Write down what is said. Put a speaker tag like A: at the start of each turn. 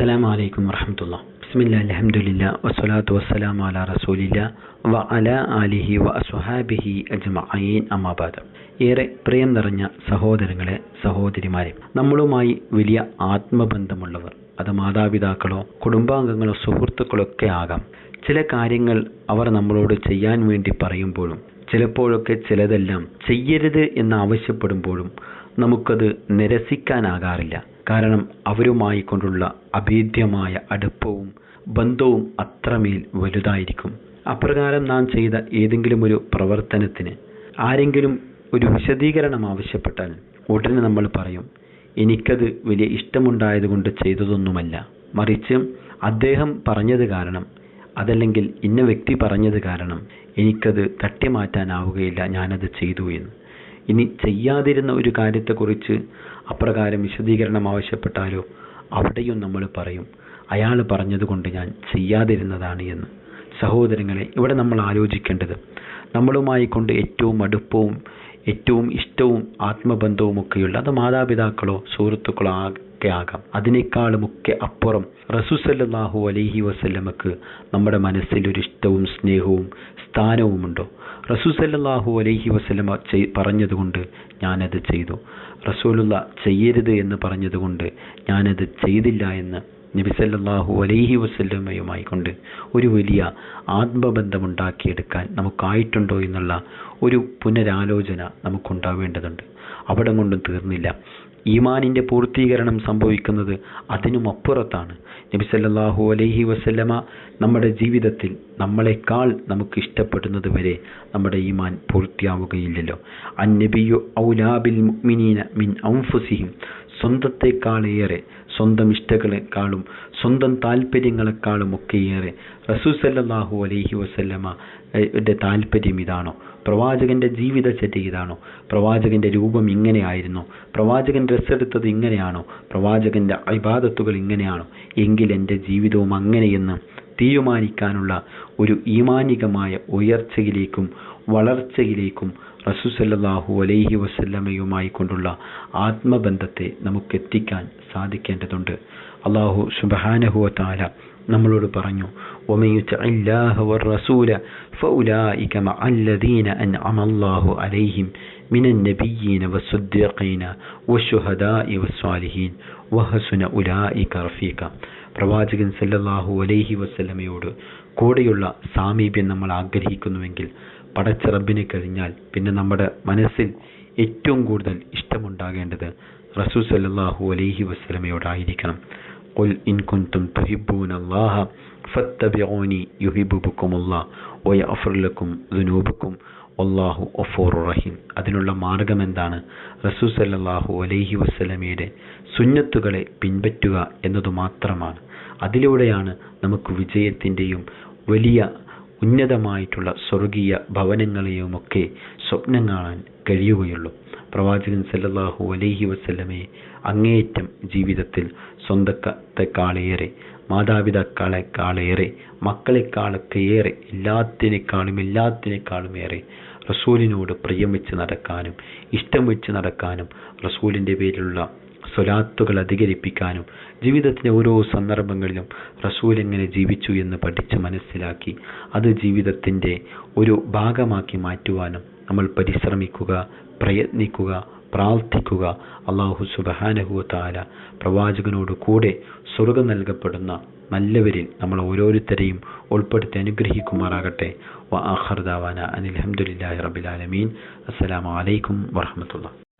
A: അസ്സലാമു അലൈക്കും വറഹമത്തുള്ള ബിസ്മില്ല അലഹമുല്ല വസ്സലാത്തു വസ്സലാം അല റസൂലില്ല വ അല അലിഹി വ സുഹാബിഹി അജ്മഈൻ അമ്മാബാദ് ഏറെ പ്രിയം നിറഞ്ഞ സഹോദരങ്ങളെ സഹോദരിമാരെ നമ്മളുമായി വലിയ ആത്മബന്ധമുള്ളവർ അത് മാതാപിതാക്കളോ കുടുംബാംഗങ്ങളോ സുഹൃത്തുക്കളോ ഒക്കെ ആകാം. ചില കാര്യങ്ങൾ അവർ നമ്മളോട് ചെയ്യാൻ വേണ്ടി പറയുമ്പോഴും ചിലപ്പോഴൊക്കെ ചിലതെല്ലാം ചെയ്യരുത് എന്ന് ആവശ്യപ്പെടുമ്പോഴും നമുക്കത് നിരസിക്കാനാകാറില്ല. കാരണം അവരുമായി കൊണ്ടുള്ള അഭേദ്യമായ അടുപ്പവും ബന്ധവും അത്രമേൽ വലുതായിരിക്കും. അപ്രകാരം നാം ചെയ്ത ഏതെങ്കിലും ഒരു പ്രവർത്തനത്തിന് ആരെങ്കിലും ഒരു വിശദീകരണം ആവശ്യപ്പെട്ടാൽ ഉടനെ നമ്മൾ പറയും എനിക്കത് വലിയ ഇഷ്ടമുണ്ടായതുകൊണ്ട് ചെയ്തതൊന്നുമല്ല. മറിച്ച് അദ്ദേഹം പറഞ്ഞത് കാരണം അതല്ലെങ്കിൽ ഇന്ന വ്യക്തി പറഞ്ഞത് കാരണം എനിക്കത് തട്ടിമാറ്റാനാവുകയില്ല ഞാനത് ചെയ്തു എന്ന്. ഇനി ചെയ്യാതിരുന്ന ഒരു കാര്യത്തെക്കുറിച്ച് അപ്രകാരം വിശദീകരണം ആവശ്യപ്പെട്ടാലോ? അവിടെയും നമ്മൾ പറയും അയാൾ പറഞ്ഞതുകൊണ്ട് ഞാൻ ചെയ്യാതിരുന്നതാണ് എന്ന്. സഹോദരങ്ങളെ ഇവിടെ നമ്മൾ ആലോചിക്കേണ്ടത് നമ്മളുമായി കൊണ്ട് ഏറ്റവും അടുപ്പവും ഏറ്റവും ഇഷ്ടവും ആത്മബന്ധവും ഒക്കെയുള്ള അത് മാതാപിതാക്കളോ സുഹൃത്തുക്കളോ ഒക്കെ ആകാം. അതിനേക്കാളുമൊക്കെ അപ്പുറം റസൂസല്ലാഹു അലൈഹി വസല്ലമക്ക് നമ്മുടെ മനസ്സിൽ ഒരു ഇഷ്ടവും സ്നേഹവും സ്ഥാനവുമുണ്ടോ? റസൂസല്ലാഹു അലൈഹി വസല്ലമ ചെയ് പറഞ്ഞതുകൊണ്ട് ഞാനത് ചെയ്തു. റസൂലുള്ള ചെയ്യരുത് എന്ന് പറഞ്ഞതുകൊണ്ട് ഞാനത് ചെയ്തില്ല എന്ന് നബിസല്ലാഹു അലൈഹി വസല്ലമയുമായി കൊണ്ട് ഒരു വലിയ ആത്മബന്ധമുണ്ടാക്കിയെടുക്കാൻ നമുക്കായിട്ടുണ്ടോ എന്നുള്ള ഒരു പുനരാലോചന നമുക്കുണ്ടാവേണ്ടതുണ്ട്. അവിടെ കൊണ്ടും തീർന്നില്ല. ഈമാനിന്റെ പൂർത്തീകരണം സംഭവിക്കുന്നത് അതിനും അപ്പുറത്താണ്. നബി സല്ലല്ലാഹു അലൈഹി വസല്ലമ നമ്മുടെ ജീവിതത്തിൽ നമ്മളെക്കാൾ നമുക്ക് ഇഷ്ടപ്പെടുന്നത് വരെ നമ്മുടെ ഈമാൻ പൂർത്തിയാവുകയില്ലല്ലോ. അന്നബിയു ഔലാബിൽ മുഅ്മിനീന മിൻ ഔഫുസിഹിം സ്വന്തത്തെക്കാളേറെ സ്വന്തം ഇഷ്ടകളെക്കാളും സ്വന്തം താല്പര്യങ്ങളെക്കാളും ഒക്കെയേറെ റസൂസല്ലാഹു അലൈഹി വസല്ലമ താല്പര്യം ഇതാണോ? പ്രവാചകന്റെ ജീവിതചര്യ ഇതാണോ? പ്രവാചകന്റെ രൂപം ഇങ്ങനെയായിരുന്നു. പ്രവാചകൻ ഡ്രസ്സെടുത്തത് ഇങ്ങനെയാണോ? പ്രവാചകന്റെ അഭിബാധത്തുകൾ ഇങ്ങനെയാണോ? എങ്കിൽ എന്റെ ജീവിതവും അങ്ങനെയെന്ന് തീരുമാനിക്കാനുള്ള ഒരു ഈമാനികമായ ഉയർച്ചയിലേക്കും വളർച്ചയിലേക്കും റസൂസല്ലാഹു അലൈഹി വസല്ലമയുമായി കൊണ്ടുള്ള ആത്മബന്ധത്തെ നമുക്ക് എത്തിക്കാൻ സാധിക്കേണ്ടതുണ്ട്. അള്ളാഹു സുബഹാനഹുവ താല നമ്മളോട് പറഞ്ഞു ومن يطع الله والرسول فأولئك مع الذين أنعم الله عليهم من النبيين والصديقين والشهداء والصالحين وحسن أولئك رفيقا പ്രവാചകൻ സല്ലല്ലാഹു അലൈഹി വസല്ലമയോട് കൂടെയുള്ള സാമീപ്യം നമ്മൾ ആഗ്രഹിക്കുന്നുവെങ്കിൽ പടച്ച റബ്ബിനെ കഴിഞ്ഞാൽ പിന്നെ നമ്മുടെ മനസ്സിൽ ഏറ്റവും കൂടുതൽ ഇഷ്ടമുണ്ടാകേണ്ടത് റസൂൽ സല്ലല്ലാഹു അലൈഹി വസല്ലമയോടായിരിക്കണം قل إن كنتم تحبون الله فاتبعوني يحببكم الله ويغفر لكم ذنوبكم വല്ലാഹു ഒഫോർ റഹീം അതിനുള്ള മാർഗം എന്താണ് റസൂ സല്ലല്ലാഹു അലൈഹി വസ്ലമയുടെ സുന്നത്തുകളെ പിൻപറ്റുക എന്നതു മാത്രമാണ് അതിലൂടെയാണ് നമുക്ക് വിജയത്തിൻ്റെയും വലിയ ഉന്നതമായിട്ടുള്ള സ്വർഗീയ ഭവനങ്ങളെയുമൊക്കെ സ്വപ്നം കാണാൻ കഴിയുകയുള്ളൂ. പ്രവാചകൻ സല്ലല്ലാഹു അലൈഹി വസല്ലമയെ അങ്ങേയറ്റം ജീവിതത്തിൽ സ്വന്തത്തെക്കാളേറെ മാതാപിതാക്കളെക്കാളേറെ മക്കളെക്കാളൊക്കെ ഏറെ എല്ലാത്തിനേക്കാളും എല്ലാത്തിനേക്കാളും ഏറെ റസൂലിനോട് പ്രിയം വെച്ച് നടക്കാനും ഇഷ്ടം വെച്ച് നടക്കാനും റസൂലിന്റെ പേരിലുള്ള സ്വലാത്തുകൾ അധികരിപ്പിക്കാനും ജീവിതത്തിന്റെ ഓരോ സന്ദർഭങ്ങളിലും റസൂൽ എങ്ങനെ ജീവിച്ചു എന്ന് പഠിച്ച് മനസ്സിലാക്കി അത് ജീവിതത്തിന്റെ ഒരു ഭാഗമാക്കി മാറ്റുവാനും നമ്മൾ പരിശ്രമിക്കുക പ്രയത്നിക്കുക പ്രാർത്ഥിക്കുക. അള്ളാഹു സുബഹാനഹു താല പ്രവാചകനോട് കൂടെ സ്വർഗം നൽകപ്പെടുന്ന നല്ലവരിൽ നമ്മൾ ഓരോരുത്തരെയും ഉൾപ്പെടുത്തി അനുഗ്രഹിക്കുമാറാകട്ടെ. വ ആഹർദാവാന അനിൽ അഹമ്മദില്ലാഹി റബിലാലമീൻ അസ്സലാമു അലൈക്കും വറഹമത്തുള്ള